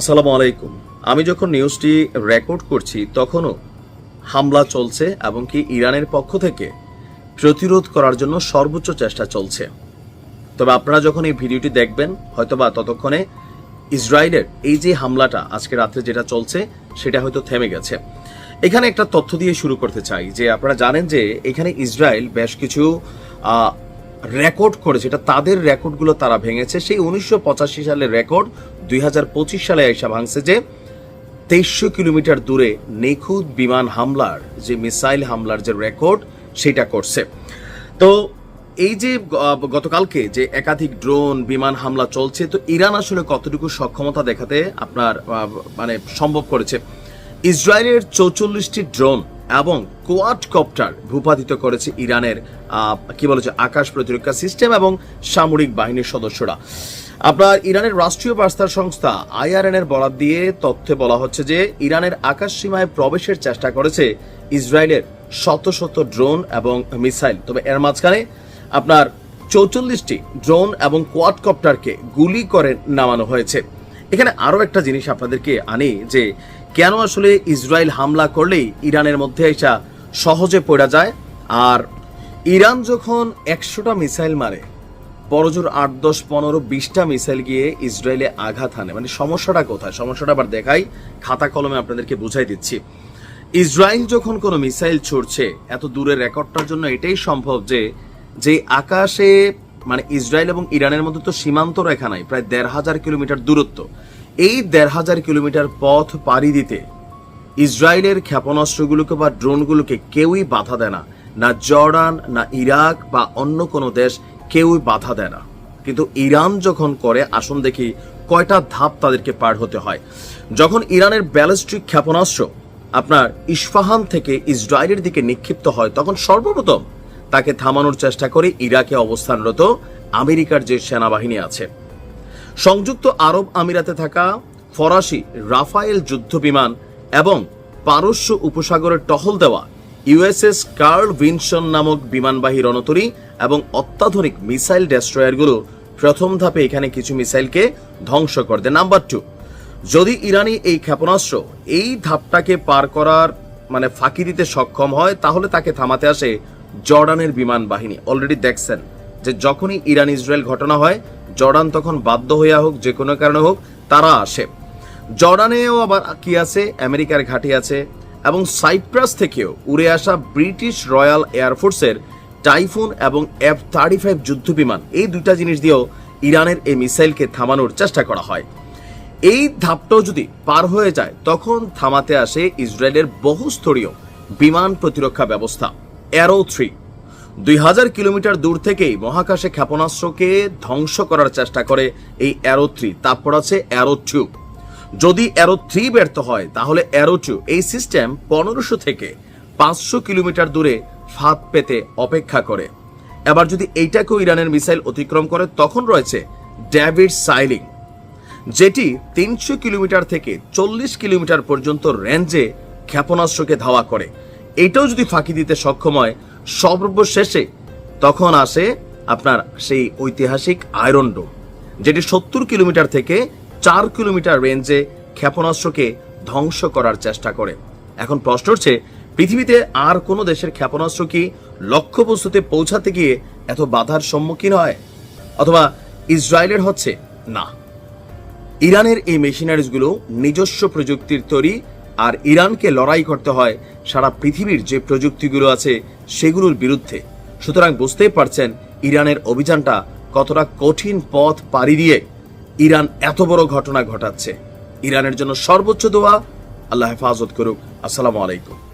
আসসালামু আলাইকুম। আমি যখন নিউজটি রেকর্ড করছি, তখনও হামলা চলছে এবং কি ইরানের পক্ষ থেকে প্রতিরোধ করার জন্য সর্বোচ্চ চেষ্টা চলছে। তবে আপনারা যখন এই ভিডিওটি দেখবেন, হয়তোবা ততক্ষণে ইসরায়েলের এই যে হামলাটা আজকে রাত্রে যেটা চলছে, সেটা হয়তো থেমে গেছে। এখানে একটা তথ্য দিয়ে শুরু করতে চাই, যে আপনারা জানেন যে এখানে ইসরায়েল বেশ কিছু রেকর্ড করেছে। এটা তাদের রেকর্ডগুলো তারা ভেঙেছে। সেই উনিশশো পঁচাশি সালের রেকর্ড দুই হাজার পঁচিশ সালে এসে ভাঙছে যে তেইশশো কিলোমিটার দূরে নিখুঁত বিমান হামলার যে মিসাইল হামলার যে রেকর্ড, সেটা করছে। তো এই যে গতকালকে যে একাধিক ড্রোন বিমান হামলা চলছে, তো ইরান আসলে কতটুকু সক্ষমতা দেখাতে আপনার মানে সম্ভব করেছে? ইসরায়েলের চৌচল্লিশটি ড্রোন এবং কোয়াড কপ্টার ভূপাতিত করেছে ইরানের কি বলেছে আকাশ প্রতিরক্ষা সিস্টেম এবং সামরিক বাহিনীর সদস্যরা। আপনার ইরানের রাষ্ট্রীয় বার্তা সংস্থা আইআরএন এর বরাদ দিয়ে তথ্যে বলা হচ্ছে যে ইরানের আকাশ সীমায় প্রবেশের চেষ্টা করেছে ইসরায়েলের শত শত ড্রোন এবং মিসাইল। তবে এর মাঝখানে আপনার চৌচল্লিশটি ড্রোন এবং কোয়াডকপ্টারকে গুলি করে নামানো হয়েছে। এখানে আরও একটা জিনিস আপনাদেরকে আনি যে, কেন আসলে ইসরায়েল হামলা করলেই ইরানের মধ্যে এটা সহজে পড়া যায়? আর ইরান যখন একশোটা মিসাইল মারে বড়জোর আট দশ পনেরো বিশটা মিসাইল গিয়ে ইসরায়েলে আঘাত হানে। মানে সমস্যাটা কোথায়? সমস্যাটা আবার দেখাই, খাতা কলমে আপনাদেরকে বুঝাই দিচ্ছি। ইসরায়েল যখন কোনো মিসাইল ছড়ছে, এত দূরের রেকর্ডটার জন্য এটাই সম্ভব যে যে আকাশে মানে ইসরায়েল এবং ইরানের মধ্যে তো সীমান্ত রেখা নাই, প্রায় দেড় হাজার কিলোমিটার দূরত্ব। এই দেড় হাজার কিলোমিটার পথ পাড়ি দিতে ইসরায়েলের ক্ষেপণাস্ত্রগুলোকে বা ড্রোনগুলোকে কেউই বাধা দেয় না। না জর্ডান, না ইরাক বা অন্য কোনো দেশ কেউই বাধা দেয় না। কিন্তু ইরান যখন করে, আসুন দেখি কয়টা ধাপ তাদেরকে পার হতে হয়। যখন ইরানের ব্যালিস্টিক ক্ষেপণাস্ত্র আপনার ইস্পাহান থেকে ইসরায়েলের দিকে নিক্ষিপ্ত হয়, তখন সর্বপ্রথম তাকে থামানোর চেষ্টা করে ইরাকে অবস্থানরত আমেরিকার যে সেনাবাহিনী আছে। সংযুক্ত আরব আমিরাতে থাকা ফরাসি রাফায়েল যুদ্ধ বিমান এবং পারস্য উপসাগরের টহল দেওয়া ইউএসএস কার্ল উইনসন নামক বিমানবাহী রণতরী এবং অত্যাধুনিক মিসাইল ডেস্ট্রয়ারগুলো প্রথম ধাপে এখানে কিছু মিসাইলকে ধ্বংস করে দেয়। নাম্বার টু যদি ইরানি এই ক্ষেপণাস্ত্র এই ধাপটাকে পার করার মানে ফাঁকি দিতে সক্ষম হয়, তাহলে তাকে থামাতে আসে জর্ডানের বিমান বাহিনী অলরেডি দেখছেন যে যখনই ইরান ইসরায়েল ঘটনা হয়, জর্ডান তখন বাধ্য হইয়া হোক, যে কোনো কারণে হোক, তারা আসে। জর্ডানেও আবার কি আছে? আমেরিকার ঘাঁটি আছে। এবং সাইপ্রাস থেকেও উড়ে আসা ব্রিটিশ রয়্যাল এয়ারফোর্সের টাইফুন এবং এফ থার্টি ফাইভ যুদ্ধ বিমান এই দুইটা জিনিস দিয়েও ইরানের এই মিসাইলকে থামানোর চেষ্টা করা হয়। এই ধাপটাও যদি পার হয়ে যায়, তখন থামাতে আসে ইসরায়েলের বহুস্তরীয় বিমান প্রতিরক্ষা ব্যবস্থা অ্যারো থ্রি দুই হাজার কিলোমিটার দূর থেকেই মহাকাশে ক্ষেপণাস্ত্রকে ধ্বংস করার চেষ্টা করে এই অ্যারো থ্রি তারপর আছে অ্যারো টু যদি অ্যারো থ্রি ব্যর্থ হয়, তাহলে অ্যারো টু এই সিস্টেম পনেরোশো থেকে পাঁচশো কিলোমিটার দূরে ফাঁদ পেতে অপেক্ষা করে। এবার যদি এইটাকেও ইরানের মিসাইল অতিক্রম করে, তখন রয়েছে ড্যাভিড সাইলিং যেটি তিনশো কিলোমিটার থেকে চল্লিশ কিলোমিটার পর্যন্ত রেঞ্জে ক্ষেপণাস্ত্রকে ধাওয়া করে। এটাও যদি ফাঁকি দিতে সক্ষম হয়, সর্বশেষে তখন আসে আপনার সেই ঐতিহাসিক আয়রন ডোম যেটি সত্তর কিলোমিটার থেকে চার কিলোমিটার রেঞ্জে ক্ষেপণাস্ত্রকে ধ্বংস করার চেষ্টা করে। এখন প্রশ্ন হচ্ছে পৃথিবীতে আর কোনো দেশের ক্ষেপণাস্ত্র কি লক্ষ্যবস্তুতে পৌঁছাতে গিয়ে এত বাধার সম্মুখীন হয়? অথবা ইসরায়েলের হচ্ছে না। ইরানের এই মেশিনারিজগুলো নিজস্ব প্রযুক্তির তৈরি আর ইরানকে লড়াই করতে হয় সারা পৃথিবীর যে প্রযুক্তিগুলো আছে সেগুলোর বিরুদ্ধে। সুতরাং বুঝতেই পারছেন, ইরানের অভিযানটা কতটা কঠিন পথ পাড়ি দিয়ে ইরান এত বড় ঘটনা ঘটাচ্ছে। ইরানের জন্য সর্বোচ্চ দোয়া আল্লাহ হেফাজত করুক। আসসালামু আলাইকুম।